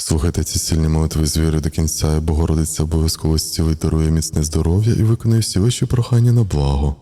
Слухайте ці сильні молитви з вірою до кінця, і Богородиця обов'язково зцілить, дарує міцне здоров'я і виконує всі ваші прохання на благо.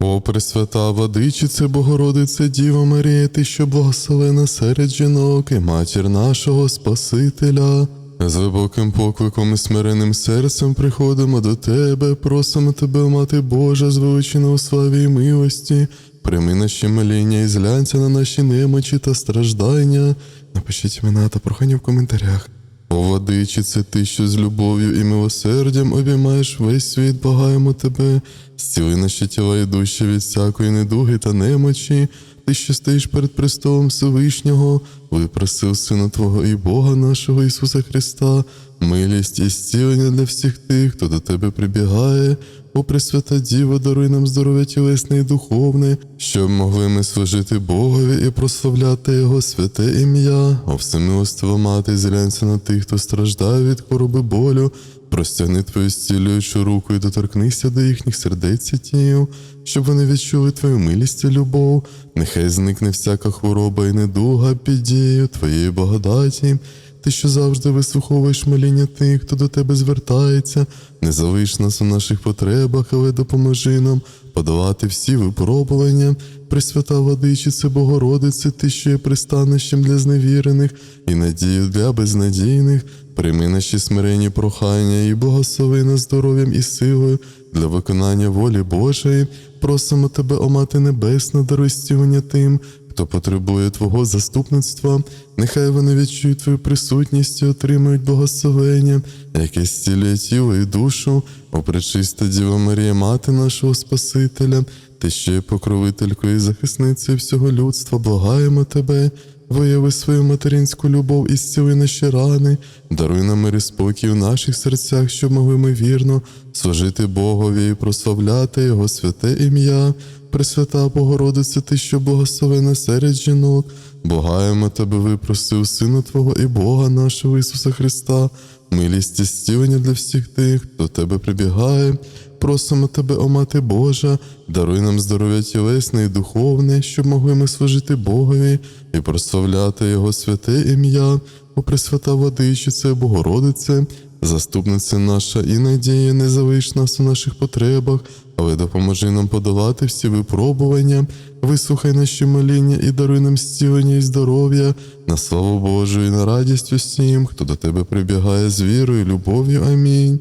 О, Пресвята Владичице, Богородице, Діва Марія, ти, що благословена серед жінок і матір нашого Спасителя. З глибоким покликом і смиренним серцем приходимо до Тебе, просимо Тебе, Мати Божа, звеличена у славі і милості. Прийми наші моління і зглянься на наші немочі та страждання. Напишіть імена та прохання в коментарях. О, владичице, ти, що з любов'ю і милосердям обіймаєш весь світ, благаємо тебе, зціли наші тіла і душі від всякої недуги та немочі, ти, що стоїш перед престолом Всевишнього, випросив Сина Твого і Бога нашого Ісуса Христа, милість і зцілення для всіх тих, хто до тебе прибігає. О, Пресвята Діва, даруй нам здоров'я тілесне і духовне, щоб могли ми служити Богові і прославляти Його святе ім'я. О, всемилостива мати, зглянься на тих, хто страждає від хвороби болю, простягни твою зцілюючу руку і доторкнися до їхніх сердець і тіл, щоб вони відчули твою милість і любов. Нехай зникне всяка хвороба і недуга під дією твоєї благодаті. Ти, що завжди вислуховуєш моління тих, хто до тебе звертається, не залиш нас у наших потребах, але допоможи нам подолати всі випробування. Пресвята Владичице, Богородице, ти, що є пристанищем для зневірених і надію для безнадійних, прийми наші смиренні прохання і благослови нас здоров'ям і силою для виконання волі Божої. Просимо тебе, о Мати Небесна, даруй зцілення тим, хто потребує Твого заступництва, нехай вони відчують Твою присутність і отримують благословення, яке зцілює тіло і душу, о пречиста Діва Марія, Мати нашого Спасителя, ти ще є покровителькою і захисницею всього людства, благаємо тебе. Вияви свою материнську любов і зціли наші рани, даруй нам мир і спокій у наших серцях, щоб могли ми вірно служити Богові і прославляти Його святе ім'я. Пресвята Богородице, ти, що благословена серед жінок, благаємо тебе, випросив Сина Твого і Бога нашого Ісуса Христа, милість і зцілення для всіх тих, хто тебе прибігає. Просимо тебе, о Мати Божа, даруй нам здоров'я тілесне і духовне, щоб могли ми служити Богові і прославляти Його святе ім'я, о Пресвята Владичице, Богородице, заступниця наша і надія, не залиш нас у наших потребах, але допоможи нам подолати всі випробування, вислухай наші моління і даруй нам зцілення і здоров'я, на славу Божу і на радість усім, хто до тебе прибігає з вірою, і любов'ю. Амінь.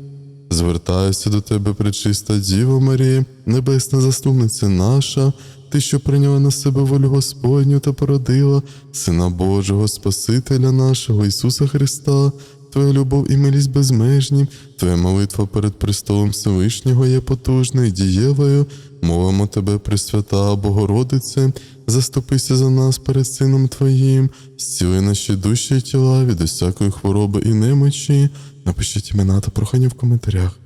Звертаюся до тебе, пречиста Діва Марія, небесна заступниця наша, ти, що прийняла на себе волю Господню та породила Сина Божого, Спасителя нашого Ісуса Христа, Твоя любов і милість безмежні, Твоя молитва перед престолом Всевишнього є потужною дієвою. мовимо тебе, Пресвята Богородице, заступися за нас перед Сином Твоїм, зціли наші душі і тіла від усякої хвороби і немочі. Напишіть імена та прохання в коментарях.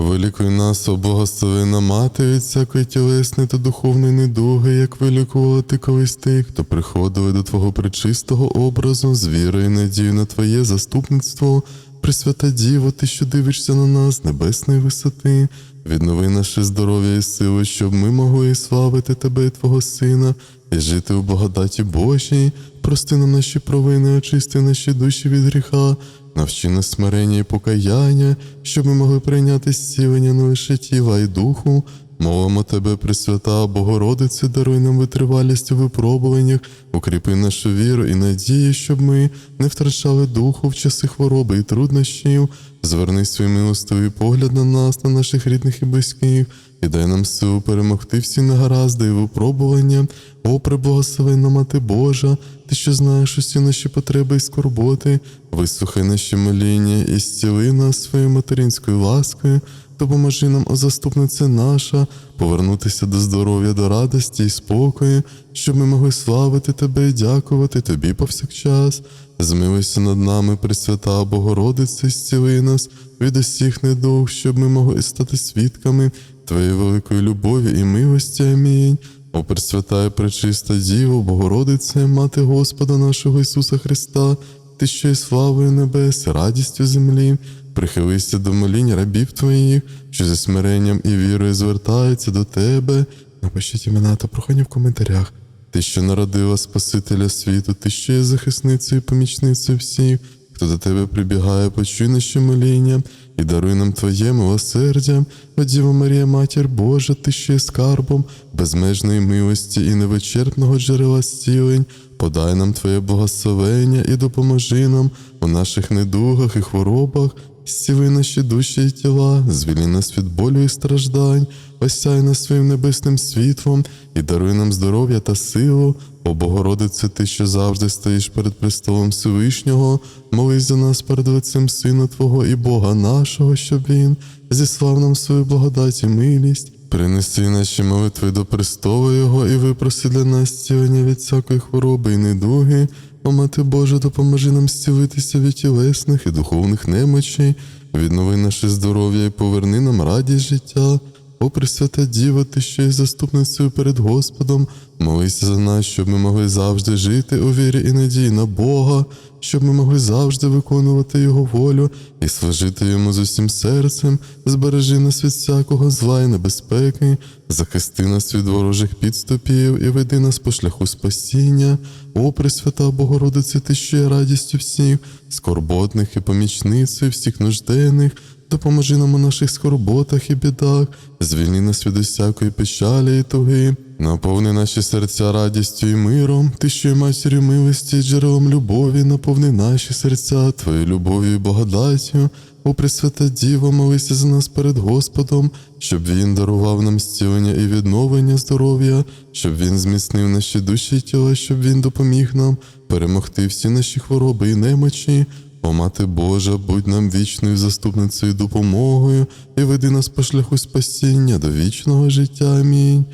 Вилікуй нас, о благословена мати, від всякої тілесної та духовної недуги, як вилікувала ти колись тих, хто приходили до Твого пречистого образу з вірою і надією на Твоє заступництво. Пресвята Діво, ти, що дивишся на нас небесної висоти, віднови наше здоров'я і силу, щоб ми могли славити Тебе і Твого Сина, і жити у благодаті Божій, прости нам наші провини, очисти наші душі від гріха, навчи нас смирення і покаяння, щоб ми могли прийняти зцілення не лише тіла і духу. Молимо тебе, Пресвята Богородице, даруй нам витривалість у випробуваннях, укріпи нашу віру і надію, щоб ми не втрачали духу в часи хвороби і труднощів. Зверни свій милостивий погляд на нас, на наших рідних і близьких, і дай нам силу перемогти всі негаразди і випробування. О, преблагословенна Мати Божа, ти що знаєш усі наші потреби і скорботи, вислухай наші моління і зціли нас своєю материнською ласкою. Допоможи нам, о заступниця наша, повернутися до здоров'я, до радості і спокою, щоб ми могли славити Тебе і дякувати Тобі повсякчас. Змилуйся над нами, Пресвята Богородице, зціли нас від усіх недуг, щоб ми могли стати свідками Твоєї великої любові і милості. Амінь. О Пресвята пречиста Діво, Богородице, Мати Господа нашого Ісуса Христа, Ти що є славою небес, радістю землі, прихилися до молінь рабів Твоїх, що зі смиренням і вірою звертаються до Тебе. Напишіть імена та прохання в коментарях. Ти, що народила Спасителя світу, ти що є захисницею і помічницею всіх, хто до тебе прибігає, почуй наші моління і даруй нам Твоє милосердя. О Діво Марія, Матір Божа, ти що є скарбом, безмежної милості і невичерпного джерела зцілень. Подай нам Твоє благословення і допоможи нам у наших недугах і хворобах, зціли наші душі і тіла, звільни нас від болю і страждань, осяй нас своїм небесним світлом і даруй нам здоров'я та силу. О Богородице, ти, що завжди стоїш перед престолом Всевишнього, молись за нас перед лицем Сина Твого і Бога нашого, щоб Він зіслав нам свою благодать і милість. Принеси наші молитви до престолу Його і випроси для нас зцілення від всякої хвороби і недуги. О, Мати Божа, допоможи нам зцілитися від тілесних і духовних немочей, віднови наше здоров'я і поверни нам радість життя. О, Пресвята Діва, ти що є заступницею перед Господом, молися за нас, щоб ми могли завжди жити у вірі і надії на Бога, щоб ми могли завжди виконувати Його волю і служити йому з усім серцем, збережи нас від всякого зла і небезпеки, захисти нас від ворожих підступів і веди нас по шляху спасіння. О, Пресвята Богородице, ти є радістю всіх, скорботних і помічницею всіх нужденних. Допоможи нам у наших скорботах і бідах, звільни нас від усякої печалі і туги, наповни наші серця радістю і миром, ти, що є матір'ю милості, і джерелом любові, наповни наші серця твоєю любов'ю і благодаттю. О, Пресвята Діва, молися за нас перед Господом, щоб Він дарував нам зцілення і відновлення здоров'я, щоб Він зміцнив наші душі і тіла, щоб Він допоміг нам перемогти всі наші хвороби і немочі. О, Мати Божа, будь нам вічною заступницею допомогою і веди нас по шляху спасіння до вічного життя. Амінь.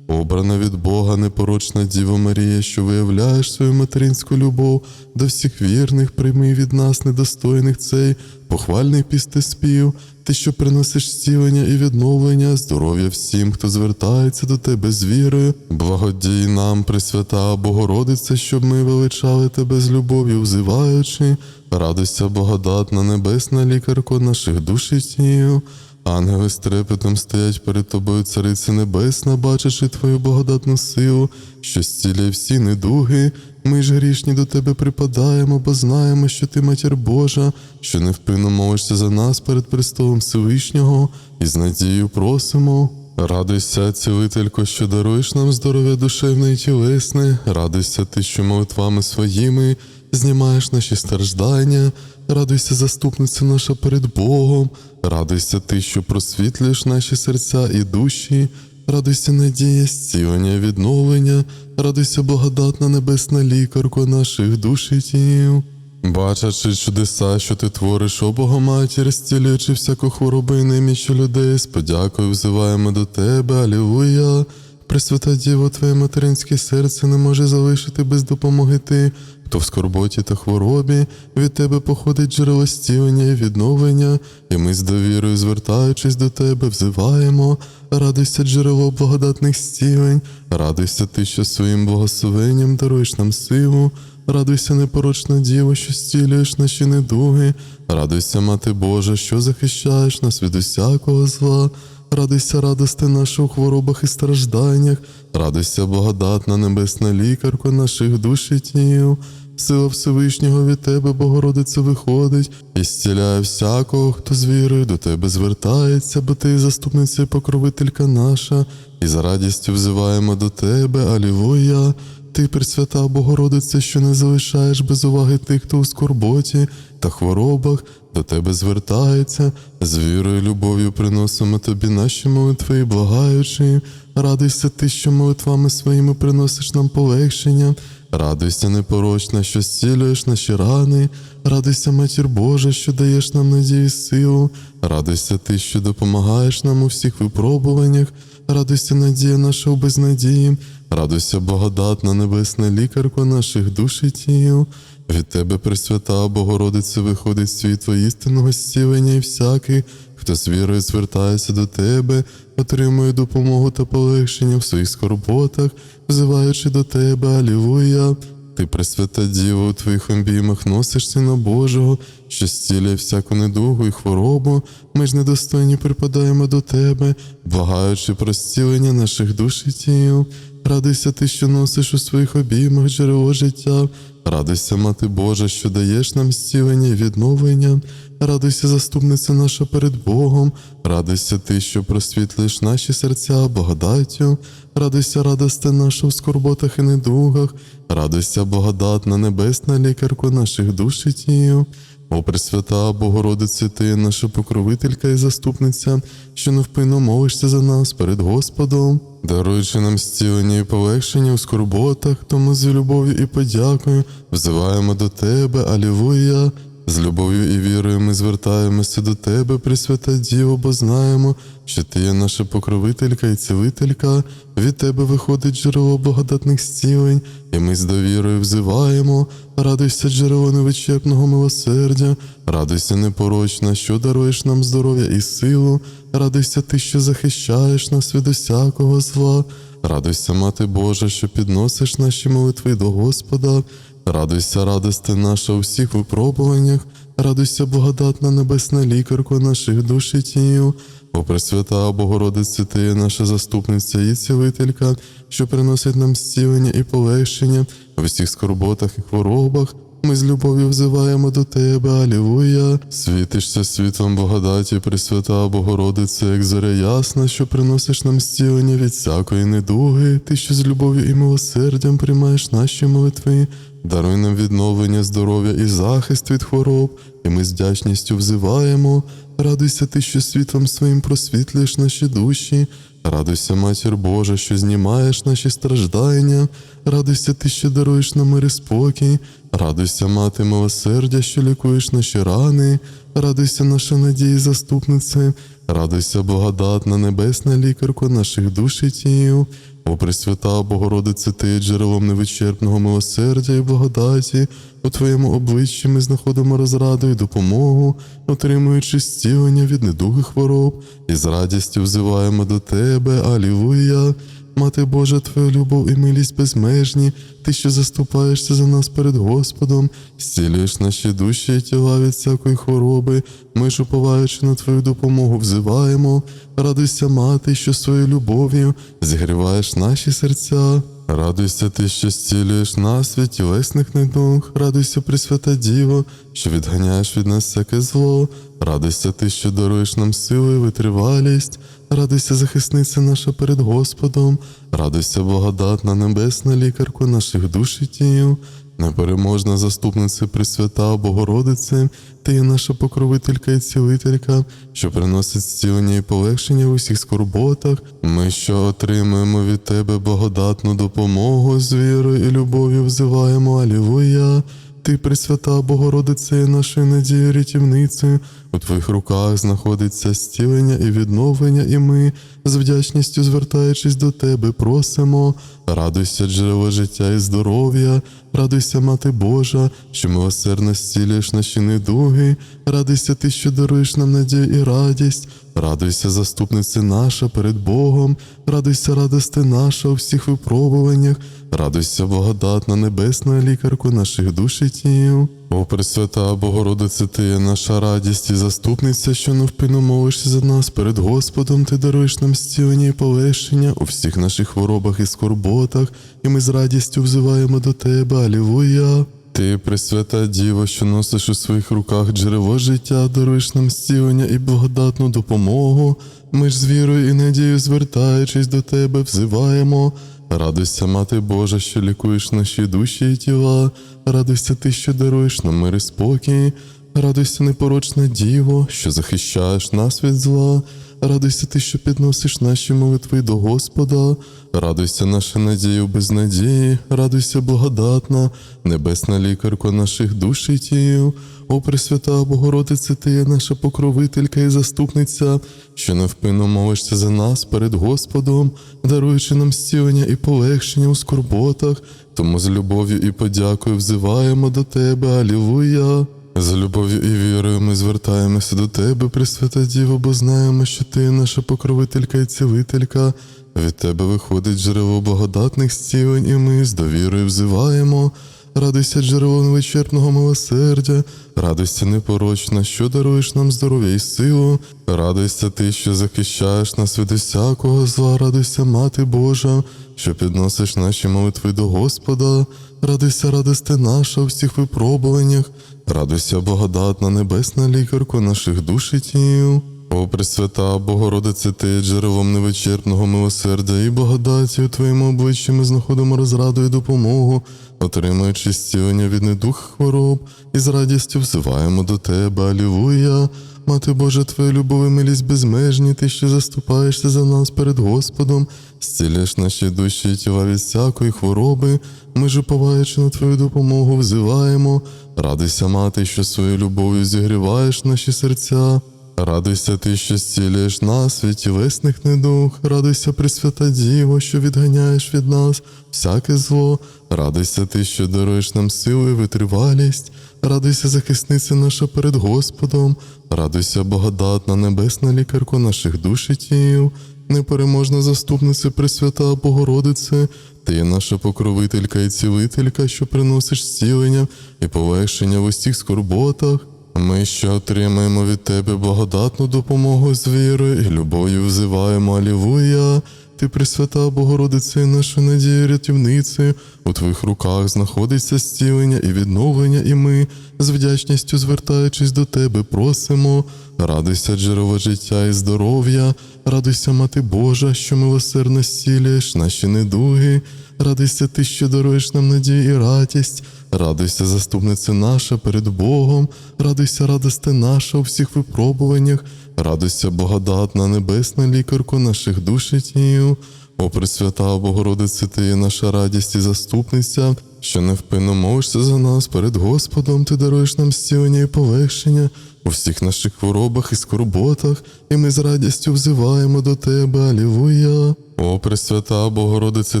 Обрана від Бога непорочна Діва Марія, що виявляєш свою материнську любов до всіх вірних, прийми від нас, недостойних цей похвальний пістеспів, ти, що приносиш зцілення і відновлення, здоров'я всім, хто звертається до тебе з вірою, благодій нам, Пресвята Богородице, щоб ми величали тебе з любов'ю, взиваючи, радуйся, благодатна, небесна лікарко наших душ і. Ангели з трепетом стоять перед тобою, царице небесна, бачачи твою благодатну силу, що зціляє всі недуги. Ми ж грішні до тебе припадаємо, бо знаємо, що ти матір Божа, що невпинно молишся за нас перед престолом Всевишнього, і з надією просимо. Радуйся, цілителько, що даруєш нам здоров'я душевне і тілесне, радуйся ти, що молитвами своїми знімаєш наші страждання, радуйся, заступниця наша перед Богом, радуйся ти, що просвітлюєш наші серця і душі, радуйся, надія, зцілення, відновлення, радуйся, благодатна небесна лікарко наших душ і. Бачачи чудеса, що ти твориш, о Богоматір, зцілюючи всяку хворобу і неміч людей, з подякою взиваємо до тебе, Алілуя. Пресвята Діво, Твоє материнське серце не може залишити без допомоги ти, хто в скорботі та хворобі, від тебе походить джерело зцілення і відновлення, і ми з довірою, звертаючись до тебе, взиваємо, радуйся, джерело благодатних зцілень, радуйся ти, що своїм благословенням даруєш нам силу. Радуйся, непорочна Діво, що зцілюєш наші недуги, радуйся, Мати Божа, що захищаєш нас від усякого зла, радуйся, радости наша у хворобах і стражданнях, радуйся, благодатна небесна лікарко наших душ і тіл. Сила Всевишнього від Тебе, Богородице, виходить і зціляє всякого, хто з вірою до Тебе звертається, бо Ти заступниця і покровителька наша, і за радістю взиваємо до Тебе, Алілуя. Ти, Пресвята Богородице, що не залишаєш без уваги тих, хто у скорботі та хворобах до тебе звертається, з вірою, і любов'ю приносимо тобі наші молитви, і благаючи. Радуйся ти, що молитвами своїми приносиш нам полегшення. Радуйся, непорочна, що зцілюєш наші рани, радуйся, матір Божа, що даєш нам надію і силу, радуйся ти, що допомагаєш нам у всіх випробуваннях, радуйся, надія наша у безнадії, радуйся, благодатна небесна лікарко наших душ і тіл. Від тебе, Пресвята Богородице, виходить світло істинного зцілення і всякий, хто з вірою звертається до тебе, отримує допомогу та полегшення в своїх скорботах, взиваючи до тебе, Алілуя. Ти, Пресвята Діва, у твоїх обіймах носиш Сина Божого, що зцілює всяку недугу і хворобу. Ми ж недостойні припадаємо до тебе, благаючи про зцілення наших душ і тіл. Радуйся ти, що носиш у своїх обіймах джерело життя. Радуйся, Мати Божа, що даєш нам зцілення і відновлення. Радуйся, заступниця наша перед Богом, радуйся ти, що просвітлиш наші серця благодаттю, радуйся, радости наша в скорботах і недугах, радуйся, благодатна небесна лікарко наших душ і тіл. О, Пресвята Богородице, Ти, наша покровителька і заступниця, що невпинно молишся за нас перед Господом, даруючи нам зцілення і полегшення у скорботах, тому з любов'ю і подякою взиваємо до Тебе, Алілуя. З любов'ю і вірою ми звертаємося до Тебе, Пресвята Діво, бо знаємо, що Ти є наша покровителька і цілителька, від Тебе виходить джерело благодатних зцілень, і ми з довірою взиваємо, радуйся, джерело невичерпного милосердя, радуйся непорочна, що даруєш нам здоров'я і силу, радуйся ти, що захищаєш нас від усякого зла, радуйся, Мати Божа, що підносиш наші молитви до Господа. Радуйся, радости наша у всіх випробуваннях, радуйся, благодатна небесна лікарко наших душ і тіл. О Пресвята Богородице, Ти наша заступниця і цілителька, що приносить нам зцілення і полегшення у всіх скорботах і хворобах. Ми з любов'ю взиваємо до Тебе, Алілуя. Світишся світлом благодаті, Пресвята Богородице, як зоря ясна, що приносиш нам зцілення від всякої недуги, ти, що з любов'ю і милосердям приймаєш наші молитви. Даруй нам відновлення здоров'я і захист від хвороб, і ми з вдячністю взиваємо. Радуйся ти, що світлом своїм просвітлюєш наші душі. Радуйся, Матір Божа, що знімаєш наші страждання. Радуйся ти, що даруєш нам мир і спокій. Радуйся, мати милосердя, що лікуєш наші рани. Радуйся, наша надія, і заступнице. Радуйся, благодатна небесна лікарко наших душ і тіл. О Пресвята Богородице, Ти джерелом невичерпного милосердя і благодаті. У Твоєму обличчі ми знаходимо розраду і допомогу, отримуючи зцілення від недуги хвороб, і з радістю взиваємо до Тебе, Алілуя. Мати Божа, Твоя любов і милість безмежні, Ти, що заступаєшся за нас перед Господом, зцілюєш наші душі і тіла від всякої хвороби, ми ж уповаючи на Твою допомогу, взиваємо. Радуйся, мати, що своєю любов'ю зігріваєш наші серця. Радуйся ти, що зцілюєш нас від тілесних недуг, радуйся, Пресвята Діво, що відганяєш від нас всяке зло, радуйся ти, що даруєш нам силу і витривалість, радуйся, захисниця наша перед Господом, радуйся, благодатна небесна лікарко наших душ і тіл. Непереможна заступниця Пресвята Богородице, ти є наша покровителька і цілителька, що приносить зцілення і полегшення в усіх скорботах. Ми, що отримуємо від тебе благодатну допомогу з вірою і любов'ю взиваємо Алілуя. Ти, Пресвята Богородице, є нашою надією рятівницею. У твоїх руках знаходиться зцілення і відновлення, і ми, з вдячністю звертаючись до тебе, просимо. Радуйся, джерело життя і здоров'я, радуйся, Мати Божа, що милосердно зцілюєш наші недуги, радуйся ти, що даруєш нам надію і радість, радуйся, заступниця наша перед Богом, радуйся, радости наша у всіх випробуваннях, радуйся, благодатна небесна лікарко наших душ і тіл. О, Пресвята Богородице, Ти наша радість і заступниця, що невпинно молишся за нас. Перед Господом, Ти даруєш нам зцілення і полегшення у всіх наших хворобах і скорботах, і ми з радістю взиваємо до Тебе, Алілуя. Ти, Пресвята Діво, що носиш у своїх руках джерело життя, даруєш нам зцілення і благодатну допомогу. Ми ж з вірою і надією, звертаючись до Тебе, взиваємо. Радуйся, Мати Божа, що лікуєш наші душі і тіла, радуйся ти, що даруєш нам мир і спокій, радуйся, непорочна Діво, що захищаєш нас від зла, радуйся ти, що підносиш наші молитви до Господа, радуйся, наша надія без надії, радуйся, благодатна, небесна лікарко наших душ і тіл. О, Пресвята Богородице, Ти є наша покровителька і заступниця, що невпинно молишся за нас перед Господом, даруючи нам зцілення і полегшення у скорботах, тому з любов'ю і подякою взиваємо до Тебе, Алілуя. З любов'ю і вірою ми звертаємося до Тебе, Пресвята Діво, бо знаємо, що Ти наша покровителька і цілителька. Від Тебе виходить джерело благодатних стілень, і ми з довірою взиваємо. Радуйся джерело невичерпного милосердя, радуйся непорочна, що даруєш нам здоров'я і силу, радуйся ти, що захищаєш нас від усякого зла, радуйся, Мати Божа, що підносиш наші молитви до Господа, радуйся, радости наша у всіх випробуваннях, радуйся, благодатна небесна лікарко наших душ і тіл. О, Пресвята, Богородице, ти джерелом невичерпного милосердя і благодаті у Твоєму обличчі ми знаходимо розраду і допомогу, отримуючи зцілення від недух хвороб, і з радістю взиваємо до Тебе, Алілуя. Мати Божа, Твоя любов і милість безмежні, Ти, що заступаєшся за нас перед Господом, зціляєш наші душі і тіла від всякої хвороби, ми ж уповаючи на Твою допомогу, взиваємо. Радуйся, мати, що своєю любов'ю зігріваєш наші серця. Радуйся ти, що зцілюєш нас від тілесних недуг, радуйся, Пресвята Діво, що відганяєш від нас всяке зло, радуйся ти, що даруєш нам силу і витривалість, радуйся, захисниця наша перед Господом, радуйся, благодатна небесна лікарко наших душ і тіл, непереможна заступниця Пресвята Богородице, ти наша покровителька і цілителька, що приносиш зцілення і полегшення в усіх скорботах. Ми що отримаємо від тебе благодатну допомогу з вірою і любов'ю взиваємо Алілуя. Ти Пресвята Богородице, наша надія рятівниці, у твоїх руках знаходиться зцілення і відновлення, і ми, з вдячністю звертаючись до тебе, просимо. Радуйся, джерело життя і здоров'я, радуйся, Мати Божа, що милосердно зцілюєш наші недуги, радуйся ти, що даруєш нам надію і радість. Радуйся, заступниця наша перед Богом, радуйся, радости наша у всіх випробуваннях, радуйся, благодатна небесна лікарко наших душ і тіл. О, Пресвята Богородице, ти є наша радість і заступниця, що невпинно молишся за нас перед Господом, ти даруєш нам зцілення і полегшення у всіх наших хворобах і скорботах, і ми з радістю взиваємо до тебе, Алілуя. О, Пресвята Богородице,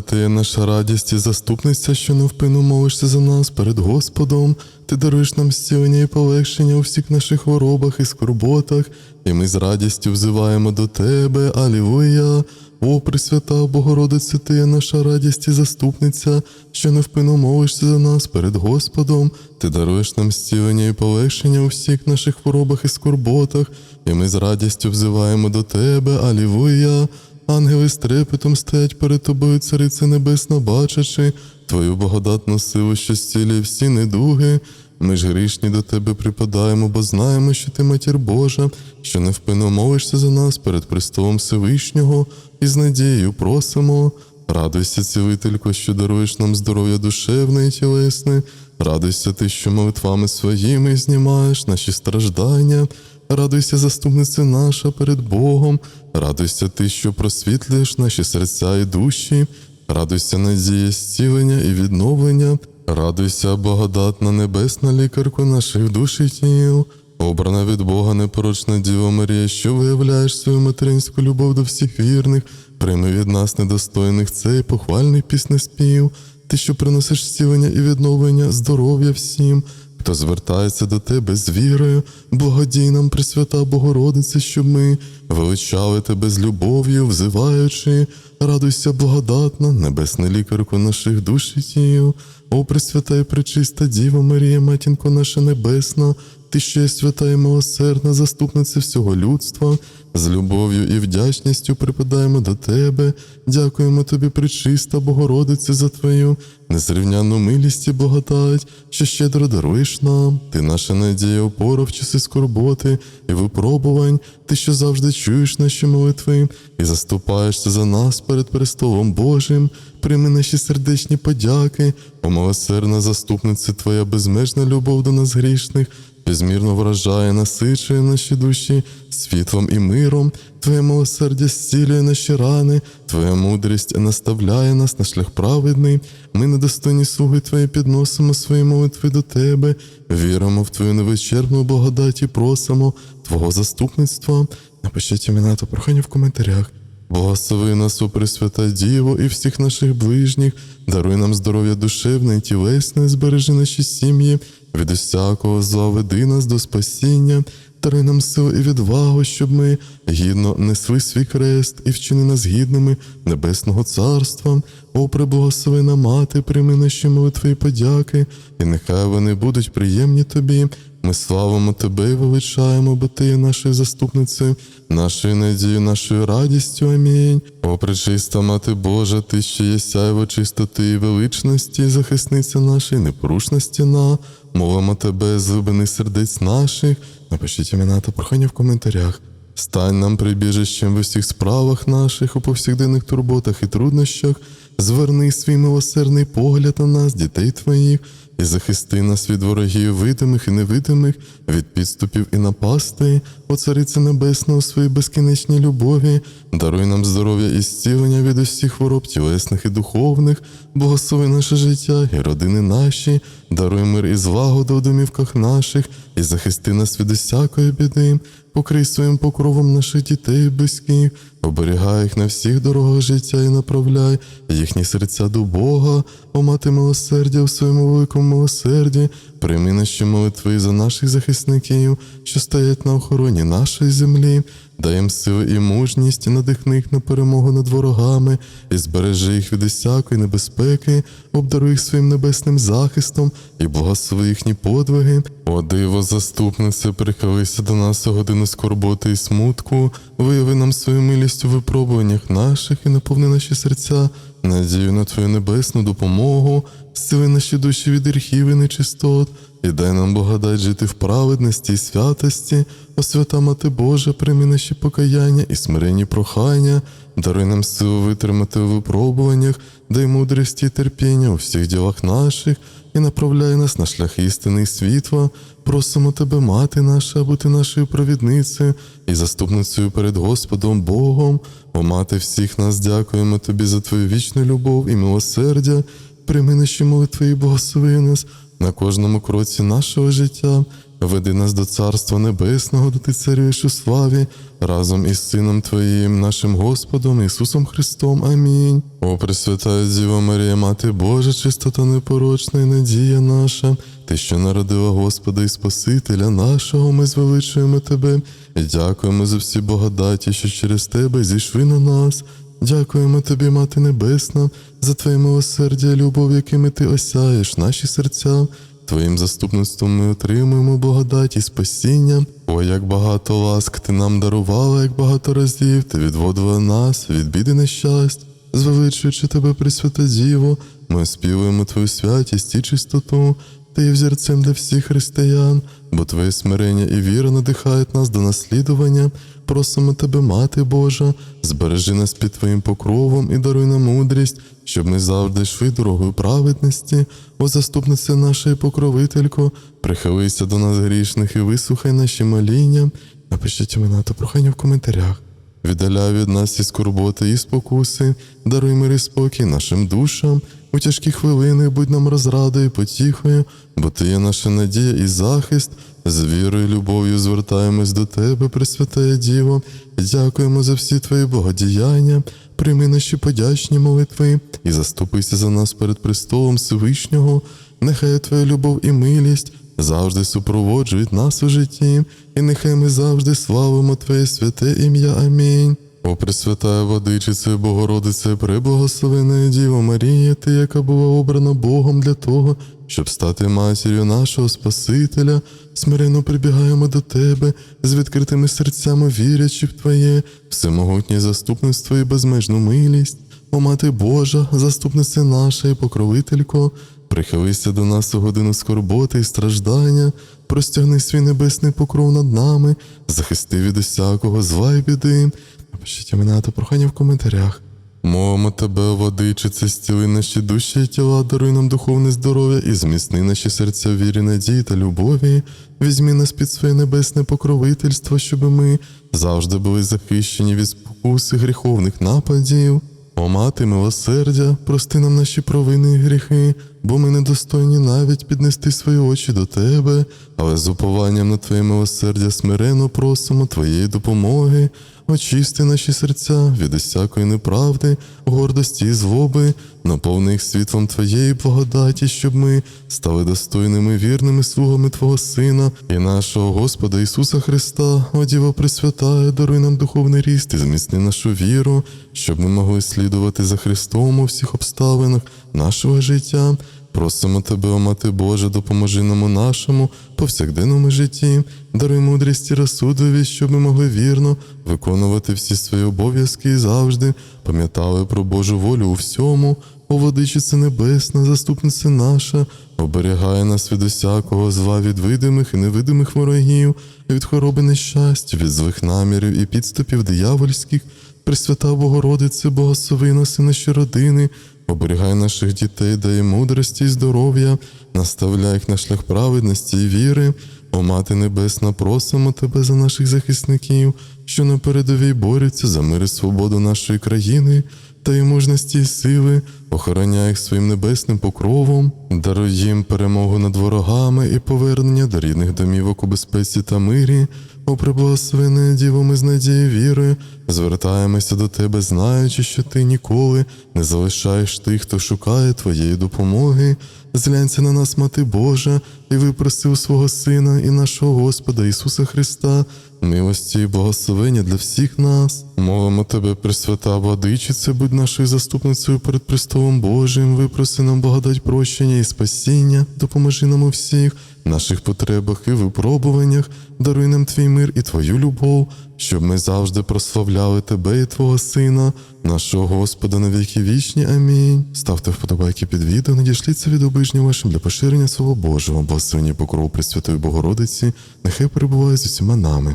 ти є наша радість і заступниця, що невпинно молишся за нас перед Господом, ти даруєш нам зцілення і полегшення у всіх наших хворобах і скорботах, і ми з радістю взиваємо до тебе, Алілуя. О, Пресвята Богородице, ти наша радість і заступниця, що невпинно молишся за нас перед Господом, ти даруєш нам зцілення і полегшення у всіх наших хворобах і скорботах, і ми з радістю взиваємо до тебе, Алілуя. Ангели з трепетом стоять перед тобою, царице небесна, бачачи твою благодатну силу, що зцілює всі недуги. Ми ж грішні до тебе припадаємо, бо знаємо, що ти матір Божа, що невпинно молишся за нас перед престолом Всевишнього, і з надією просимо. Радуйся, цілителько, що даруєш нам здоров'я душевне і тілесне. Радуйся ти, що молитвами своїми знімаєш наші страждання. Радуйся, заступниця наша перед Богом, радуйся ти, що просвітлюєш наші серця і душі, радуйся надія зцілення і відновлення, радуйся, благодатна небесна лікарко наших душ і тіл, обрана від Бога непорочна Діва Марія, що виявляєш свою материнську любов до всіх вірних, прийми від нас недостойних цей похвальний піснеспів, ти, що приносиш зцілення і відновлення, здоров'я всім хто звертається до тебе з вірою, благодій нам, Пресвята Богородице, щоб ми величали тебе з любов'ю, взиваючи, радуйся, благодатна, небесна лікарко наших душ і тіл. О, Пресвята і пречиста Діва Марія, матінко наша небесна, ти є свята і милосердна, заступниця всього людства, з любов'ю і вдячністю припадаємо до тебе, дякуємо тобі, пречиста Богородице, за твою незрівнянну милість і благодать, що щедро даруєш нам, ти наша надія, опора в часи скорботи і випробувань, ти, що завжди чуєш наші молитви і заступаєшся за нас перед престолом Божим, прийми наші сердечні подяки, о милосердна заступниця Твоя безмежна любов до нас грішних безмірно вражає, насичує наші душі світлом і миром, Твоє милосердя зцілює наші рани, Твоя мудрість наставляє нас на шлях праведний. Ми недостойні слуги Твої підносимо свої молитви до Тебе, віримо в Твою невичерпну благодать і просимо Твого заступництва. Напишіть імена та прохання в коментарях. Благослови нас, о Пресвята Діво, і всіх наших ближніх, даруй нам здоров'я душевне і тілесне, збережи наші сім'ї від усякого зла веди нас до спасіння. дари нам сил і відвагу, щоб ми гідно несли свій крест і вчини нас гідними Небесного Царства. О, преблагословена мати, прийми наші молитви і подяки, і нехай вони будуть приємні тобі. Ми славимо тебе і величаємо, бо ти є нашою заступницею, нашою надією, нашою радістю. Амінь. О, пречиста мати Божа, ти що є сяйво чистоти і величності, захисниця нашої непорушна стіна. Молимо тебе з глибини сердець наших. Напишіть імена та прохання в коментарях. Стань нам прибіжищем в усіх справах наших, у повсякденних турботах і труднощах. Зверни свій милосердний погляд на нас, дітей твоїх, і захисти нас від ворогів видимих і невидимих, від підступів і напастей, о Царице Небесна, у своїй безкінечній любові, даруй нам здоров'я і зцілення від усіх хвороб тілесних і духовних, благослови наше життя і родини наші, даруй мир і злагоду у домівках наших, і захисти нас від усякої біди, покрий своїм покровом наших дітей і близьких, оберігай їх на всіх дорогах життя і направляй їхні серця до Бога, о мати милосердя в своєму великому милосерді, прийми наші молитви за наших захисників, що стоять на охороні нашої землі. Дай їм сили і мужність, надихни їх на перемогу над ворогами, і збережи їх від усякої небезпеки, обдаруй їх своїм небесним захистом і благослови їхні подвиги. О диво, заступнице, прихилися до нас у годину скорботи і смутку, вияви нам свою милість у випробуваннях наших і наповни наші серця, надію на Твою небесну допомогу, зціли наші душі від гріхів і нечистот, і дай нам благодать жити в праведності і святості, о свята Мати Божа, прийми наші покаяння і смиренні прохання, даруй нам силу витримати у випробуваннях, дай мудрості і терпіння у всіх ділах наших і направляй нас на шлях істини і світла. Просимо тебе, мати наша, бути нашою провідницею і заступницею перед Господом Богом. О мати всіх нас, дякуємо тобі за твою вічну любов і милосердя. Прийми наші молитви і благослови нас на кожному кроці нашого життя. Веди нас до Царства Небесного, де ти царюєш у славі, разом із Сином Твоїм, нашим Господом Ісусом Христом. Амінь. О, Пресвятая Діва Марія, Мати Божа, чистота непорочна і надія наша, Ти, що народила Господа і Спасителя нашого, ми звеличуємо Тебе і дякуємо за всі благодаті, що через Тебе зійшли на нас. Дякуємо тобі, Мати Небесна, за твоє милосердя і любов, якими ти осяєш наші серця. Твоїм заступництвом ми отримуємо благодать і спасіння. О, як багато ласк ти нам дарувала, як багато разів ти відводила нас від біди нещасть. Звеличуючи тебе, Пресвята Діво, ми співаємо твою святість і чистоту. Ти є взірцем для всіх християн, бо твоє смирення і віра надихають нас до наслідування. Просимо тебе, Мати Божа, збережи нас під Твоїм покровом і даруй нам мудрість, щоб ми завжди йшли дорогою праведності. О заступниця наша і покровителько, прихилися до нас грішних і вислухай наші моління. Напишіть імена та прохання в коментарях. Віддаляй від нас і скорботи, і спокуси, даруй мир і спокій нашим душам. У тяжкі хвилини будь нам розрадою, потіхою, бо ти є наша надія і захист. З вірою і любов'ю звертаємось до Тебе, Пресвятая Діво, дякуємо за всі Твої богодіяння. Прийми наші подячні молитви і заступися за нас перед престолом Всевишнього. Нехай Твоя любов і милість завжди супроводжують нас у житті, і нехай ми завжди славимо Твоє святе ім'я. Амінь. О, Пресвятая Водичице, Богородице, преблагословена Діво Марія, ти, яка була обрана Богом для того, щоб стати матір'ю нашого Спасителя, смиренно прибігаємо до Тебе з відкритими серцями, вірячи в Твоє, всемогутнє заступництво і безмежну милість. О, Мати Божа, заступниця наша і покровителько, прихилися до нас у годину скорботи і страждання, простягни свій небесний покров над нами, захисти від усякого зла й біди. Напишіть імена та прохання в коментарях. Мовимо тебе, водичице, зціли наші душі і тіла, даруй нам духовне здоров'я і зміцни наші серця вірі, надії та любові. Візьми нас під своє небесне покровительство, щоб ми завжди були захищені від спокуси гріховних нападів. О мати милосердя, прости нам наші провини і гріхи, бо ми недостойні навіть піднести свої очі до тебе, але з упованням на Твоє милосердя смирено просимо Твоєї допомоги. Очисти наші серця від усякої неправди, гордості і злоби, наповни їх світлом Твоєї благодаті, щоб ми стали достойними вірними слугами Твого Сина і нашого Господа Ісуса Христа, О Діво Пресвятає, даруй нам духовний ріст і зміцни нашу віру, щоб ми могли слідувати за Христом у всіх обставинах нашого життя. Просимо тебе, о Мати Божа, допоможи нам у нашому повсякденному житті, даруй мудрість і розсудливість, щоб ми могли вірно виконувати всі свої обов'язки і завжди. Пам'ятали про Божу волю у всьому, о Владичице Небесна, заступниця наша, оберігає нас від усякого зла, від видимих і невидимих ворогів, від хвороби нещастя, від злих намірів і підступів диявольських, Пресвята Богородице, благослови нас і наші родини, оберігай наших дітей, дай мудрості і здоров'я, наставляй їх на шлях праведності і віри. О Мати Небесна, просимо Тебе за наших захисників, що на передовій борються за мир і свободу нашої країни, та й мужності і сили, охороняй їх своїм небесним покровом, даруй їм перемогу над ворогами і повернення до рідних домівок у безпеці та мирі. О, преблагословене Діво, ми з надією вірою, звертаємося до Тебе, знаючи, що Ти ніколи не залишаєш тих, хто шукає Твоєї допомоги. Зглянься на нас, Мати Божа, і випроси у свого Сина і нашого Господа Ісуса Христа, милості і благословення для всіх нас. Молимо Тебе, Пресвята Владичице, будь нашою заступницею перед престолом Божим, випроси нам благодать прощення і спасіння, допоможи нам у всіх наших потребах і випробуваннях, даруй нам твій мир і твою любов, щоб ми завжди прославляли Тебе і Твого Сина, нашого Господа на віки вічні. Амінь. Ставте вподобайки під відео, надішліться від обижня вашим для поширення Слова Божого, благословені покров Пресвятої Богородиці, нехай перебуває з усіма нами.